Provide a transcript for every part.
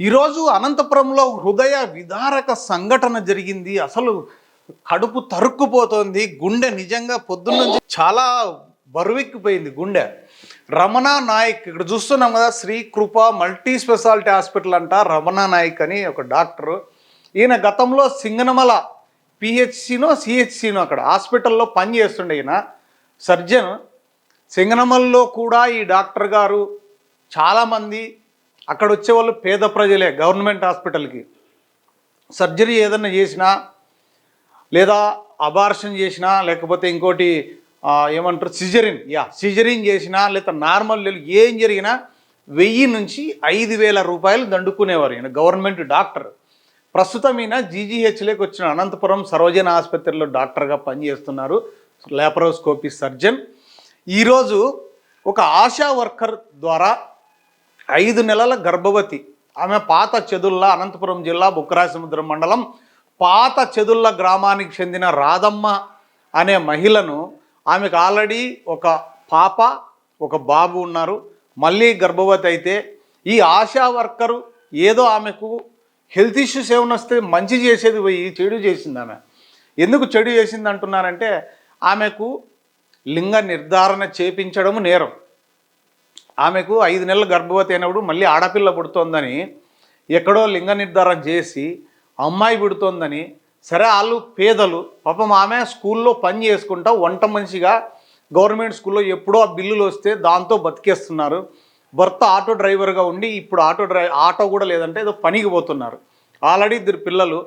ఈరోజు అనంతపురంలో హృదయ విదారక సంఘటన జరిగింది. అసలు కడుపు తరుక్కుపోతోంది. గుండె నిజంగా పొద్దున్న నుంచి చాలా బరువెక్కిపోయింది గుండె. రమణ నాయక్ ఇక్కడ చూస్తున్నాం కదా Sri Krupa multi speciality hospital అంట రమణ నాయక్ అని ఒక డాక్టరు. ఈయన గతంలో సింగనమల పిహెచ్సినో సిహెచ్సినో అక్కడ హాస్పిటల్లో పని చేస్తుండే ఈయన. సర్జన్. సింగనమల్లో కూడా ఈ డాక్టర్ గారు చాలామంది అక్కడ వచ్చే వాళ్ళు పేద ప్రజలే గవర్నమెంట్ హాస్పిటల్కి. సర్జరీ ఏదన్నా చేసినా లేదా అబార్షన్ చేసినా లేకపోతే ఇంకోటి ఏమంటారు సిజరిన్ యా సిజరిన్ చేసినా లేదా నార్మల్ ఏం జరిగినా వెయ్యి నుంచి ఐదు వేల రూపాయలు దండుకునేవారు ఈయన గవర్నమెంట్ డాక్టర్. ప్రస్తుతం ఈయన జీజీహెచ్లోకి వచ్చిన అనంతపురం సర్వజన ఆసుపత్రిలో డాక్టర్గా పనిచేస్తున్నారు లేపరోస్కోపీ సర్జన్. ఈరోజు ఒక ఆశా వర్కర్ ద్వారా ఐదు నెలల గర్భవతి. ఆమె పాత చెదుల్ల అనంతపురం జిల్లా బుక్కరాసముద్రం మండలం పాత చెదుల్ల గ్రామానికి చెందిన రాధమ్మ అనే మహిళను ఆమెకు ఆల్రెడీ ఒక పాప ఒక బాబు ఉన్నారు. మళ్ళీ గర్భవతి అయితే ఈ ఆశా వర్కరు ఏదో ఆమెకు హెల్త్ ఇష్యూస్ ఏమైనా వస్తే మంచి చేసేది పోయి చెడు చేసింది ఆమె. ఎందుకు చెడు చేసింది అంటున్నారంటే ఆమెకు లింగ నిర్ధారణ చేపించడం నేరం. ఆమెకు ఐదు నెలల గర్భవతి అయినప్పుడు మళ్ళీ ఆడపిల్ల పుడుతోందని ఎక్కడో లింగ నిర్ధారణ చేసి అమ్మాయి పుడుతోందని సరే వాళ్ళు పేదలు పాపం ఆమె స్కూల్లో పని చేసుకుంటా వంట మనిషిగా గవర్నమెంట్ స్కూల్లో ఎప్పుడో ఆ బిల్లులు వస్తే దాంతో బతికేస్తున్నారు. భర్త ఆటో డ్రైవర్గా ఉండి ఇప్పుడు ఆటో డ్రై ఆటో కూడా లేదంటే ఏదో పనికి పోతున్నారు. ఆల్రెడీ ఇద్దరు పిల్లలు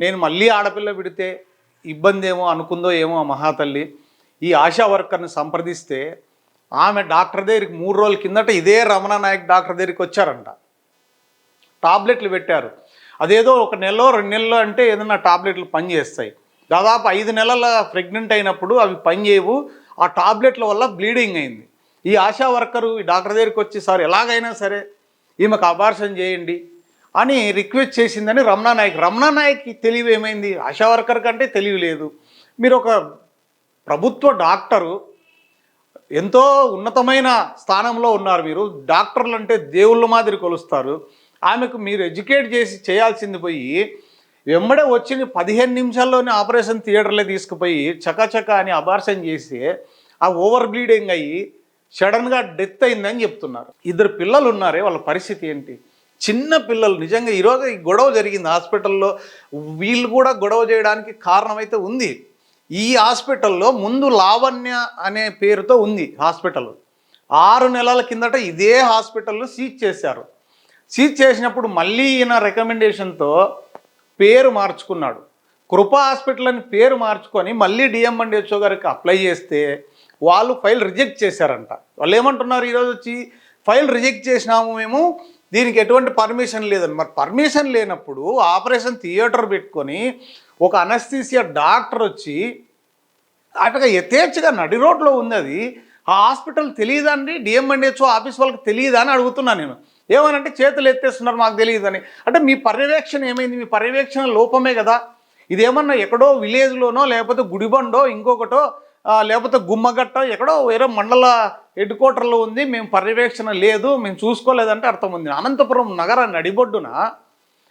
నేను మళ్ళీ ఆడపిల్ల పెడితే ఇబ్బంది ఏమో అనుకుందో ఏమో ఆ మహాతల్లి. ఈ ఆశా వర్కర్ని సంప్రదిస్తే ఆమె డాక్టర్ దగ్గరికి మూడు రోజుల కిందట ఇదే రమణ నాయక్ డాక్టర్ దగ్గరికి వచ్చారంట. టాబ్లెట్లు పెట్టారు. అదేదో ఒక నెలలో రెండు నెలలు అంటే ఏదైనా టాబ్లెట్లు పనిచేస్తాయి దాదాపు ఐదు నెలల ప్రెగ్నెంట్ అయినప్పుడు అవి పనిచేయవు ఆ టాబ్లెట్ల వల్ల బ్లీడింగ్ అయింది. ఈ ఆశా వర్కరు ఈ డాక్టర్ దగ్గరికి వచ్చి సార్ ఎలాగైనా సరే ఈమెకు అబార్షన్ చేయండి అని రిక్వెస్ట్ చేసిందని రమణా నాయక్. రమణా నాయక్ తెలివి ఏమైంది? ఆశా వర్కర్ కంటే తెలివి లేదు. మీరు ఒక ప్రభుత్వ డాక్టరు ఎంతో ఉన్నతమైన స్థానంలో ఉన్నారు మీరు డాక్టర్లు అంటే దేవుళ్ళ మాదిరి కొలుస్తారు. ఆమెకు మీరు ఎడ్యుకేట్ చేసి చేయాల్సింది పోయి వెంబడే వచ్చి పదిహేను నిమిషాల్లోనే ఆపరేషన్ థియేటర్లో తీసుకుపోయి చకచక అని అబార్షన్ చేసి ఆ ఓవర్ బ్లీడింగ్ అయ్యి సడన్గా డెత్ అయిందని చెప్తున్నారు. ఇద్దరు పిల్లలు ఉన్నారే వాళ్ళ పరిస్థితి ఏంటి? చిన్న పిల్లలు నిజంగా ఈరోజు ఈ గొడవ జరిగింది. హాస్పిటల్లో వీళ్ళు కూడా గొడవ చేయడానికి కారణమైతే ఉంది. ఈ హాస్పిటల్లో ముందు లావణ్య అనే పేరుతో ఉంది హాస్పిటల్. ఆరు నెలల కిందట ఇదే హాస్పిటల్లో సీజ్ చేశారు. సీజ్ చేసినప్పుడు మళ్ళీ ఈయన రికమెండేషన్తో పేరు మార్చుకున్నాడు. కృప హాస్పిటల్ అని పేరు మార్చుకొని మళ్ళీ డిఎంఎండిహెచ్ఓ గారికి అప్లై చేస్తే వాళ్ళు ఫైల్ రిజెక్ట్ చేశారంట. వాళ్ళు ఏమంటున్నారు ఈరోజు వచ్చి ఫైల్ రిజెక్ట్ చేసినాము మేము దీనికి ఎటువంటి పర్మిషన్ లేదని. మరి పర్మిషన్ లేనప్పుడు ఆపరేషన్ థియేటర్ పెట్టుకొని ఒక అనస్థీసియా డాక్టర్ వచ్చి అటుగా యథేచ్ఛగా నడి రోడ్లో ఉంది అది. ఆ హాస్పిటల్ తెలియదండి డిఎంఎండిహెచ్ఓ ఆఫీస్ వాళ్ళకి తెలియదా అని అడుగుతున్నాను నేను. ఏమనంటే చేతులు ఎత్తేస్తున్నారు మాకు తెలియదని. అంటే మీ పర్యవేక్షణ ఏమైంది? మీ పర్యవేక్షణ లోపమే కదా. ఇదేమన్నా ఎక్కడో విలేజ్లోనో లేకపోతే గుడిబండో ఇంకొకటో లేకపోతే గుమ్మగట్ట ఎక్కడో వేరే మండల హెడ్ క్వార్టర్లో ఉంది మేము పర్యవేక్షణ లేదు మేము చూసుకోలేదంటే అర్థం ఉంది. అనంతపురం నగర నడిబొడ్డున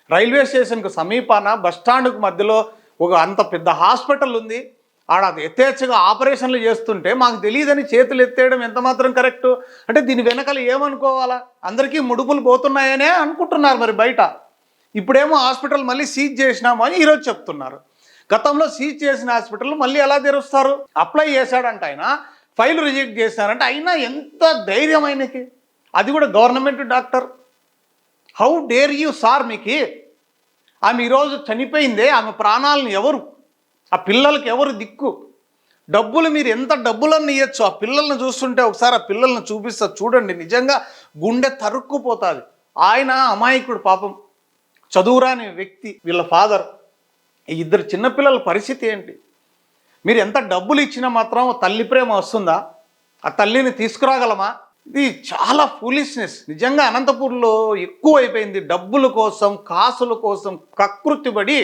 రైల్వే స్టేషన్కు సమీపాన బస్ స్టాండ్కు మధ్యలో ఒక అంత పెద్ద హాస్పిటల్ ఉంది. ఆడ అది యథేచ్ఛగా ఆపరేషన్లు చేస్తుంటే మాకు తెలియదని చేతులు ఎత్తేయడం ఎంత మాత్రం కరెక్టు? అంటే దీని వెనకాల ఏమనుకోవాలా? అందరికీ ముడుపులు పోతున్నాయనే అనుకుంటున్నారు మరి బయట. ఇప్పుడేమో హాస్పిటల్ మళ్ళీ సీజ్ చేసినాము అని ఈరోజు చెప్తున్నారు. గతంలో సీజ్ చేసిన హాస్పిటల్ మళ్ళీ ఎలా తెరుస్తారు? అప్లై చేశాడంట ఆయన. ఫైల్ రిజెక్ట్ చేశారంటే. అయినా ఎంత ధైర్యం ఆయనకి అది కూడా government doctor. How dare you sir మీకు? ఆమె ఈరోజు చనిపోయిందే ఆమె ప్రాణాలను ఎవరు? ఆ పిల్లలకి ఎవరు దిక్కు? డబ్బులు మీరు ఎంత డబ్బులన్నీ ఇవ్వచ్చు ఆ పిల్లల్ని చూస్తుంటే ఒకసారి ఆ పిల్లల్ని చూపిస్తా చూడండి. నిజంగా గుండె తరుక్కుపోతుంది. ఆయన అమాయకుడు పాపం. చదువురాని వ్యక్తి వీళ్ళ ఫాదర్. ఈ ఇద్దరు చిన్నపిల్లల పరిస్థితి ఏంటి? మీరు ఎంత డబ్బులు ఇచ్చినా మాత్రం తల్లి ప్రేమ వస్తుందా? ఆ తల్లిని తీసుకురాగలమా? ఇది చాలా ఫూలిష్నెస్ నిజంగా అనంతపూర్లో ఎక్కువ అయిపోయింది డబ్బుల కోసం కాసుల కోసం కకృతిపడి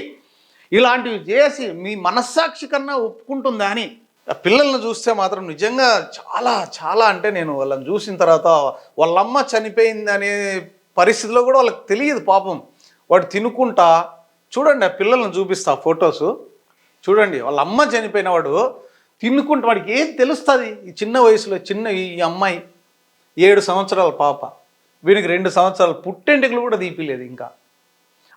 ఇలాంటివి చేసి మీ మనస్సాక్షి కన్నా ఒప్పుకుంటుందా అని ఆ పిల్లల్ని చూస్తే మాత్రం నిజంగా చాలా చాలా అంటే నేను వాళ్ళని చూసిన తర్వాత వాళ్ళమ్మ చనిపోయింది అనే పరిస్థితిలో కూడా వాళ్ళకి తెలియదు పాపం. వాడు తినుకుంటా చూడండి ఆ పిల్లల్ని చూపిస్తా ఫొటోస్. చూడండి వాళ్ళ అమ్మ చనిపోయిన వాడు తినుకుంటా వాడికి ఏం తెలుస్తుంది? ఈ చిన్న వయసులో చిన్న ఈ అమ్మాయి ఏడు సంవత్సరాల పాప. వీడికి రెండు సంవత్సరాలు పుట్టెంటికలు కూడా తీపిలేదు ఇంకా.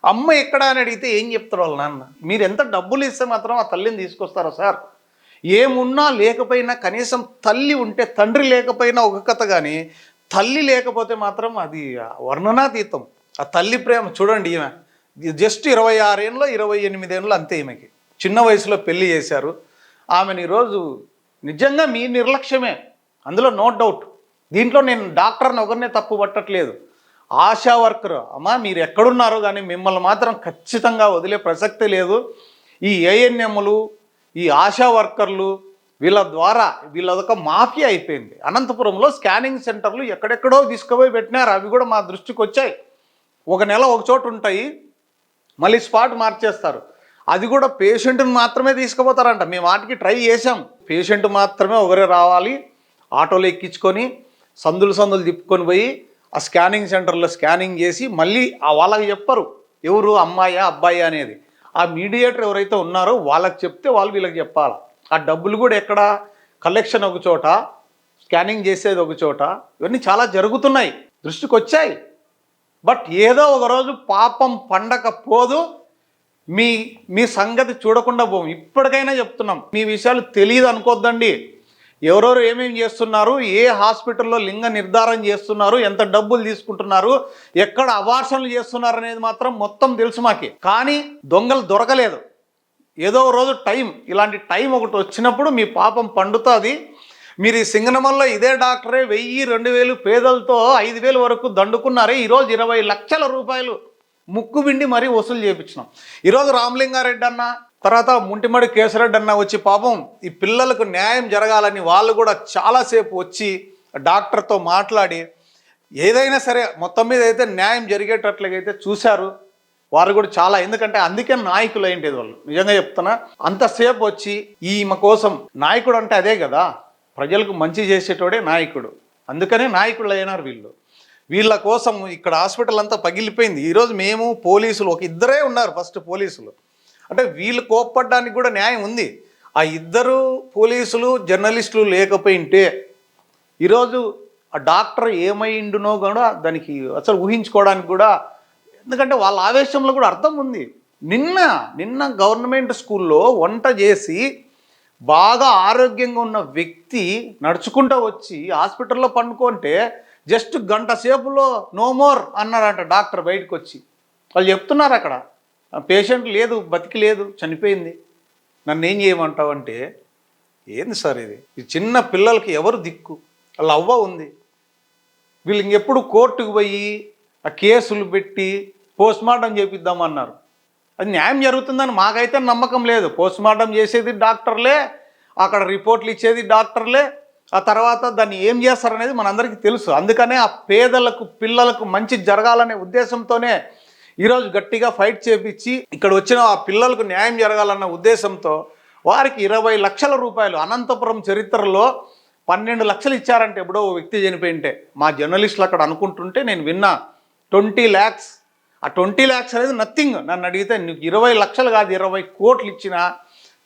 అమ్మ ఎక్కడ అని అడిగితే ఏం చెప్తారు వాళ్ళ నాన్న? మీరు ఎంత డబ్బులు ఇస్తే మాత్రం ఆ తల్లిని తీసుకొస్తారా సార్? ఏమున్నా లేకపోయినా కనీసం తల్లి ఉంటే తండ్రి లేకపోయినా ఒక కథ కానీ తల్లి లేకపోతే మాత్రం అది వర్ణనాతీతం. ఆ తల్లి ప్రేమ చూడండి ఈమె. జస్ట్ ఇరవై ఆరేళ్ళలో ఇరవై ఎనిమిదేళ్ళు అంతే ఈమెకి. చిన్న వయసులో పెళ్ళి చేశారు. ఆమెను ఈరోజు నిజంగా మీ నిర్లక్ష్యమే. అందులో నో డౌట్. దీంట్లో నేను డాక్టర్ని ఒకరినే తప్పు పట్టట్లేదు. ఆశా వర్కర్. అమ్మా మీరు ఎక్కడున్నారో కానీ మిమ్మల్ని మాత్రం ఖచ్చితంగా వదిలే ప్రసక్తి లేదు. ఈ ఏఎన్ఎంలు ఈ ఆశా వర్కర్లు వీళ్ళ ద్వారా వీళ్ళదొక మాఫియా అయిపోయింది. అనంతపురంలో స్కానింగ్ సెంటర్లు ఎక్కడెక్కడో తీసుకుపోయి పెట్టినారు. అవి కూడా మా దృష్టికి వచ్చాయి. ఒక నెల ఒక చోటు ఉంటాయి. మళ్ళీ స్పాట్ మార్చేస్తారు. అది కూడా పేషెంట్ని మాత్రమే తీసుకుపోతారంట. మేము వాటికి ట్రై చేసాం పేషెంట్ మాత్రమే ఒకరే రావాలి. ఆటోలో ఎక్కించుకొని సందులు సందులు తిప్పుకొని పోయి ఆ స్కానింగ్ సెంటర్లో స్కానింగ్ చేసి మళ్ళీ ఆ వాళ్ళకి చెప్పరు. ఎవరు అమ్మాయా అబ్బాయి అనేది. ఆ మీడియేటర్ ఎవరైతే ఉన్నారో వాళ్ళకి చెప్తే వాళ్ళు వీళ్ళకి చెప్పాలి. ఆ డబ్బులు కూడా ఎక్కడ? కలెక్షన్ ఒక చోట స్కానింగ్ చేసేది ఒక చోట. ఇవన్నీ చాలా జరుగుతున్నాయి. దృష్టికి వచ్చాయి. బట్ ఏదో ఒక రోజు పాపం పండక పోదు. మీ మీ సంగతి చూడకుండా పోం ఇప్పటికైనా చెప్తున్నాం. మీ విషయాలు తెలియదు అనుకోద్దండి. ఎవరెవరు ఏమేమి చేస్తున్నారు ఏ హాస్పిటల్లో లింగ నిర్ధారణ చేస్తున్నారు ఎంత డబ్బులు తీసుకుంటున్నారు ఎక్కడ అవార్షణలు చేస్తున్నారు అనేది మాత్రం మొత్తం తెలుసు మాకి. కానీ దొంగలు దొరకలేదు. ఏదో రోజు టైం ఇలాంటి టైం ఒకటి వచ్చినప్పుడు మీ పాపం పండుతుంది. మీరు ఈ సింగనమల్లో ఇదే డాక్టరే వెయ్యి రెండు వేలు పేదలతో ఐదు వేలు వరకు దండుకున్నారే. ఈరోజు ఇరవై లక్షల రూపాయలు ముక్కు బిండి మరీ వసూలు చేయించినాం. ఈరోజు రామలింగారెడ్డి అన్న తర్వాత ముంటిమడి కేశరెడ్డి అన్న వచ్చి పాపం ఈ పిల్లలకు న్యాయం జరగాలని వాళ్ళు కూడా చాలాసేపు వచ్చి డాక్టర్తో మాట్లాడి ఏదైనా సరే మొత్తం మీద అయితే న్యాయం జరిగేటట్లుగైతే చూశారు వారు కూడా చాలా. ఎందుకంటే అందుకే నాయకులు అయింటేది వాళ్ళు. నిజంగా చెప్తున్నా అంతసేపు వచ్చి ఈమె కోసం నాయకుడు అంటే అదే కదా. ప్రజలకు మంచి చేసేటోడే నాయకుడు. అందుకనే నాయకులు అయినారు వీళ్ళు. వీళ్ళ కోసం ఇక్కడ హాస్పిటల్ అంతా పగిలిపోయింది. ఈరోజు మేము పోలీసులు ఒక ఇద్దరే ఉన్నారు ఫస్ట్ పోలీసులు. అంటే వీళ్ళు కోప్పడ్డానికి కూడా న్యాయం ఉంది. ఆ ఇద్దరు పోలీసులు జర్నలిస్టులు లేకపోయింటే ఈరోజు ఆ డాక్టర్ ఏమైండునో కూడా దానికి అసలు ఊహించుకోవడానికి కూడా ఎందుకంటే వాళ్ళ ఆవేశంలో కూడా అర్థం ఉంది. నిన్న నిన్న గవర్నమెంట్ స్కూల్లో వంట చేసి బాగా ఆరోగ్యంగా ఉన్న వ్యక్తి నడుచుకుంటూ వచ్చి హాస్పిటల్లో పండుకుంటే జస్ట్ గంట సేపులో నో మోర్ అన్నారంట డాక్టర్ బయటకు వచ్చి వాళ్ళు చెప్తున్నారు అక్కడ. పేషెంట్ లేదు బతికి లేదు చనిపోయింది. నన్ను ఏం చేయమంటావు అంటే ఏంది సార్ ఇది? ఈ చిన్న పిల్లలకి ఎవరు దిక్కు? వాళ్ళ అవ్వ ఉంది. వీళ్ళు ఇంకెప్పుడు కోర్టుకు పోయి ఆ కేసులు పెట్టి పోస్ట్ మార్టం చేపిద్దామన్నారు అది న్యాయం జరుగుతుందని మాకైతే నమ్మకం లేదు. పోస్ట్ మార్టం చేసేది డాక్టర్లే అక్కడ రిపోర్ట్లు ఇచ్చేది డాక్టర్లే. ఆ తర్వాత దాన్ని ఏం చేస్తారనేది మనందరికీ తెలుసు. అందుకనే ఆ పేదలకు పిల్లలకు మంచి జరగాలనే ఉద్దేశంతోనే ఈరోజు గట్టిగా ఫైట్ చేపించి ఇక్కడ వచ్చిన ఆ పిల్లలకు న్యాయం జరగాలన్న ఉద్దేశంతో వారికి ఇరవై లక్షల రూపాయలు అనంతపురం చరిత్రలో పన్నెండు లక్షలు ఇచ్చారంటే ఎప్పుడో ఓ వ్యక్తి చనిపోయింటే. మా జర్నలిస్టులు అక్కడ అనుకుంటుంటే నేను విన్నా ట్వంటీ ల్యాక్స్. ఆ ట్వంటీ ల్యాక్స్ అనేది నథింగ్ నన్ను అడిగితే నీకు ఇరవై లక్షలు కాదు ఇరవై కోట్లు ఇచ్చిన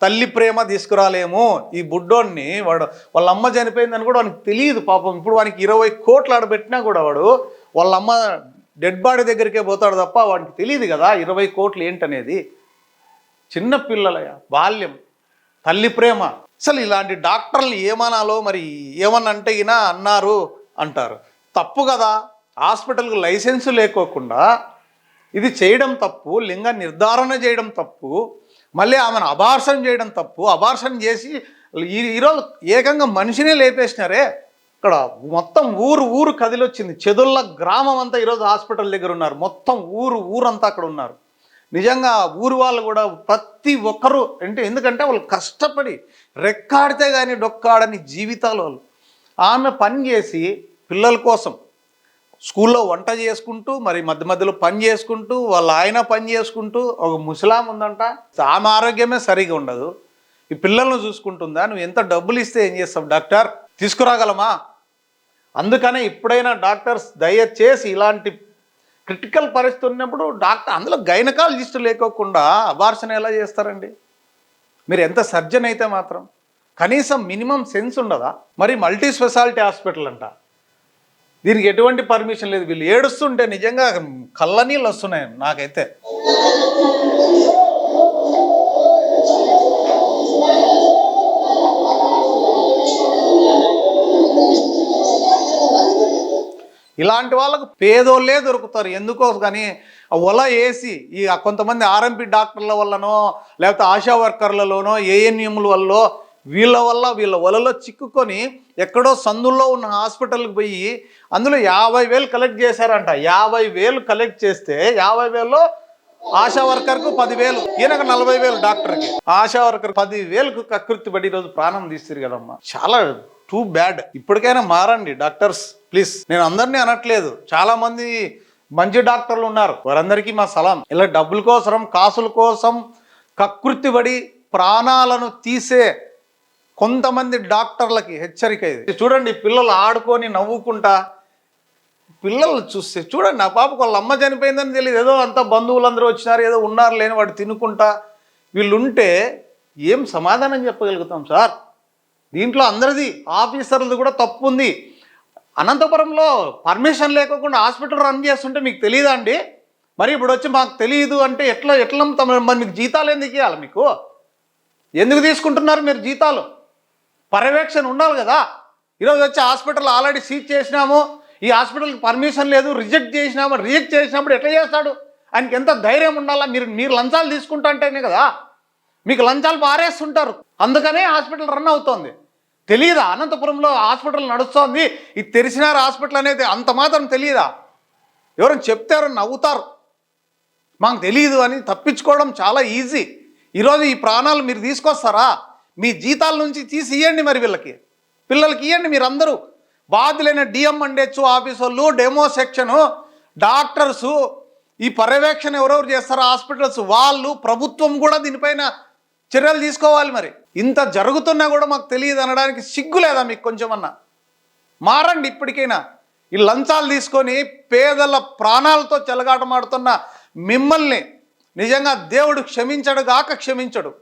తల్లి ప్రేమ తీసుకురాలేము. ఈ బుడ్డోన్ని వాడు వాళ్ళ అమ్మ చనిపోయిందని కూడా వానికి తెలియదు పాపం. ఇప్పుడు వానికి ఇరవై కోట్లు ఆడబెట్టినా కూడా వాడు వాళ్ళ అమ్మ డెడ్ బాడీ దగ్గరికే పోతాడు తప్ప వాడికి తెలియదు కదా. ఇరవై కోట్లు ఏంటనేది. చిన్నపిల్లల బాల్యం తల్లి ప్రేమ. అసలు ఇలాంటి డాక్టర్లు ఏమనాలో మరి ఏమన్నా అంటే అన్నారు అంటారు. తప్పు కదా. హాస్పిటల్కి లైసెన్స్ లేకోకుండా ఇది చేయడం తప్పు లింగ నిర్ధారణ చేయడం తప్పు మళ్ళీ ఆమెను అబార్షన్ చేయడం తప్పు అబార్షన్ చేసి ఈ- ఈరోజు ఏకంగా మనిషినే లేపేసినారే. ఇక్కడ మొత్తం ఊరు ఊరు కదిలొచ్చింది. చెదుళ్ళ గ్రామం అంతా ఈరోజు హాస్పిటల్ దగ్గర ఉన్నారు. మొత్తం ఊరు ఊరంతా అక్కడ ఉన్నారు. నిజంగా ఊరు వాళ్ళు కూడా ప్రతి ఒక్కరు అంటే ఎందుకంటే వాళ్ళు కష్టపడి రెక్కాడితే కానీ డొక్కాడని జీవితాలు వాళ్ళు. ఆమె పని చేసి పిల్లల కోసం స్కూల్లో వంట చేసుకుంటూ మరి మధ్య మధ్యలో పని చేసుకుంటూ వాళ్ళ ఆయన పని చేసుకుంటూ ఒక ముసలాం ఉందంట. ఆమె ఆరోగ్యమే సరిగా ఉండదు. ఈ పిల్లల్ని చూసుకుంటుందా? నువ్వు ఎంత డబ్బులు ఇస్తే ఏం చేస్తావు? డాక్టర్ తీసుకురాగలమా? అందుకనే ఇప్పుడైనా డాక్టర్స్ దయచేసి ఇలాంటి క్రిటికల్ పరిస్థితి ఉన్నప్పుడు డాక్టర్ అందులో గైనకాలజిస్ట్ లేకోకుండా అబార్షన్ ఎలా చేస్తారండి? మీరు ఎంత సర్జన్ అయితే మాత్రం కనీసం మినిమం సెన్స్ ఉండదా? మరి మల్టీ స్పెషాలిటీ హాస్పిటల్ అంట. దీనికి ఎటువంటి పర్మిషన్ లేదు. వీళ్ళు ఏడుస్తుంటే నిజంగా కళ్ళ నీళ్ళు వస్తున్నాయి నాకైతే. ఇలాంటి వాళ్ళకు పేదోళ్ళే దొరుకుతారు. ఎందుకో కానీ ఆ వల వేసి ఈ కొంతమంది ఆర్ఎంపీ డాక్టర్ల వల్లనో లేకపోతే ఆశా వర్కర్లలోనో ఏఎన్ఎంల వల్ల వీళ్ళ వల్ల వీళ్ళ వలలో చిక్కుకొని ఎక్కడో సందుల్లో ఉన్న హాస్పిటల్కి పోయి అందులో యాభై వేలు కలెక్ట్ చేశారంట. యాభై వేలు కలెక్ట్ చేస్తే యాభై వేలు ఆశా వర్కర్కు పదివేలు ఈయనకు నలభై వేలు డాక్టర్కి. ఆశా వర్కర్ పదివేలకు కకృతి పడి ఈరోజు ప్రాణం తీస్తారు కదమ్మా. చాలా టూ బ్యాడ్ ఇప్పటికైనా మారండి డాక్టర్స్ ప్లీజ్. నేను అందరినీ అనట్లేదు. చాలా మంది మంచి డాక్టర్లు ఉన్నారు. వారందరికీ మా సలాం. ఇలా డబ్బుల కోసం కాసుల కోసం కకృతి పడి ప్రాణాలను తీసే కొంతమంది డాక్టర్లకి హెచ్చరిక ఇది. చూడండి పిల్లలు ఆడుకొని నవ్వుకుంటా పిల్లలు చూస్తే చూడండి నా పాపకు వాళ్ళ అమ్మ చనిపోయిందని తెలియదు. ఏదో అంతా బంధువులందరూ వచ్చినారు ఏదో ఉన్నారు లేని వాడు తినుకుంటా వీళ్ళుంటే ఏం సమాధానం చెప్పగలుగుతాం సార్? దీంట్లో అందరిది ఆఫీసర్లది కూడా తప్పు ఉంది అనంతపురంలో పర్మిషన్ లేకుండా హాస్పిటల్ రన్ చేస్తుంటే మీకు తెలియదా అండి? మరి ఇప్పుడు వచ్చి మాకు తెలియదు అంటే ఎట్లా ఎట్లా తమ మరి మీకు జీతాలు ఎందుకు ఇవ్వాలి మీకు? ఎందుకు తీసుకుంటున్నారు మీరు జీతాలు? పర్యవేక్షణ ఉండాలి కదా. ఈరోజు వచ్చి హాస్పిటల్ ఆల్రెడీ సీజ్ చేసినాము. ఈ హాస్పిటల్కి పర్మిషన్ లేదు రిజెక్ట్ చేసినాము రిజెక్ట్ చేసినప్పుడు ఎట్లా చేస్తాడు? ఆయనకి ఎంత ధైర్యం ఉండాలా? మీరు మీరు లంచాలు తీసుకుంటా అంటేనే కదా. మీకు లంచాలు పారేస్తుంటారు. అందుకనే హాస్పిటల్ రన్ అవుతోంది. తెలియదా అనంతపురంలో హాస్పిటల్ నడుస్తోంది. ఇది తెరిచినారు హాస్పిటల్ అనేది అంత మాత్రం తెలియదా ఎవరైనా చెప్తారని నవ్వుతారు. మాకు తెలియదు అని తప్పించుకోవడం చాలా ఈజీ. ఈరోజు ఈ ప్రాణాలు మీరు తీసుకొస్తారా? మీ జీతాల నుంచి తీసి ఇవ్వండి మరి వీళ్ళకి. పిల్లలకి ఇవ్వండి మీరందరూ. బాధ్యులైన డిఎం అండేచ్చు ఆఫీస్ వాళ్ళు డెమో సెక్షను డాక్టర్సు ఈ పర్యవేక్షణ ఎవరెవరు చేస్తారో? హాస్పిటల్స్ వాళ్ళు ప్రభుత్వం కూడా దీనిపైన చర్యలు తీసుకోవాలి మరి. ఇంత జరుగుతున్నా కూడా మాకు తెలియదు అనడానికి సిగ్గు లేదా మీకు కొంచెమన్నా? మారండి ఇప్పటికైనా. ఈ లంచాలు తీసుకొని పేదల ప్రాణాలతో చెలగాటమాడుతున్న మిమ్మల్ని నిజంగా దేవుడు క్షమించడు గాక క్షమించడు.